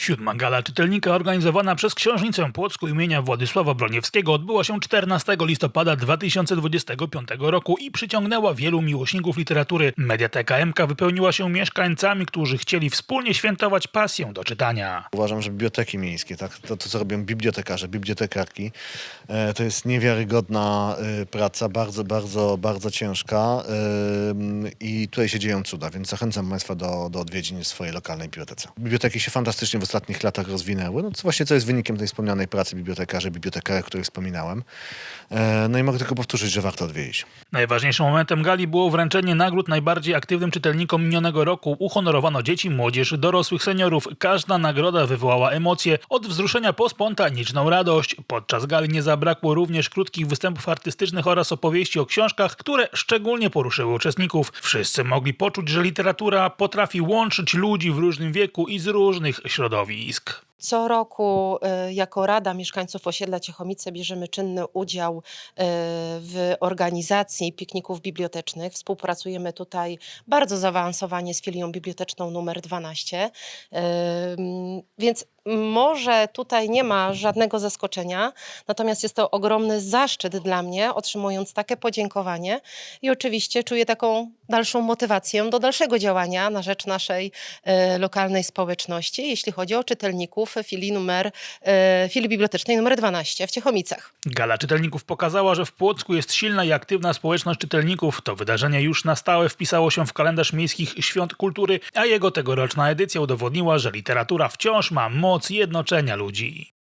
Siódma gala czytelnika organizowana przez Książnicę Płocku imienia Władysława Broniewskiego odbyła się 14 listopada 2025 roku i przyciągnęła wielu miłośników literatury. Mediateka MK wypełniła się mieszkańcami, którzy chcieli wspólnie świętować pasję do czytania. Uważam, że biblioteki miejskie, tak, to, to co robią bibliotekarze, bibliotekarki, e, to jest niewiarygodna e, praca, bardzo, bardzo, bardzo ciężka e, i tutaj się dzieją cuda, więc zachęcam Państwa do, do odwiedzin swojej lokalnej bibliotece. Biblioteki się fantastycznie ostatnich latach rozwinęły, no co właśnie co jest wynikiem tej wspomnianej pracy bibliotekarzy, bibliotekarek, o których wspominałem. E, no i mogę tylko powtórzyć, że warto odwiedzić. Najważniejszym momentem gali było wręczenie nagród najbardziej aktywnym czytelnikom minionego roku. Uhonorowano dzieci, młodzież, dorosłych seniorów. Każda nagroda wywołała emocje, od wzruszenia po spontaniczną radość. Podczas gali nie zabrakło również krótkich występów artystycznych oraz opowieści o książkach, które szczególnie poruszyły uczestników. Wszyscy mogli poczuć, że literatura potrafi łączyć ludzi w różnym wieku i z różnych środowisk. widowisk Co roku y, jako Rada Mieszkańców Osiedla Ciechomice bierzemy czynny udział y, w organizacji pikników bibliotecznych. Współpracujemy tutaj bardzo zaawansowanie z filią biblioteczną numer 12. Ym, Więc może tutaj nie ma żadnego zaskoczenia, natomiast jest to ogromny zaszczyt dla mnie, otrzymując takie podziękowanie i oczywiście czuję taką dalszą motywację do dalszego działania na rzecz naszej e, lokalnej społeczności, jeśli chodzi o czytelników filii, numer, e, filii bibliotecznej numer 12 w Ciechomicach. Gala czytelników pokazała, że w Płocku jest silna i aktywna społeczność czytelników. To wydarzenie już na stałe wpisało się w kalendarz miejskich świąt kultury, a jego tegoroczna edycja udowodniła, że literatura wciąż ma moc jednoczenia ludzi.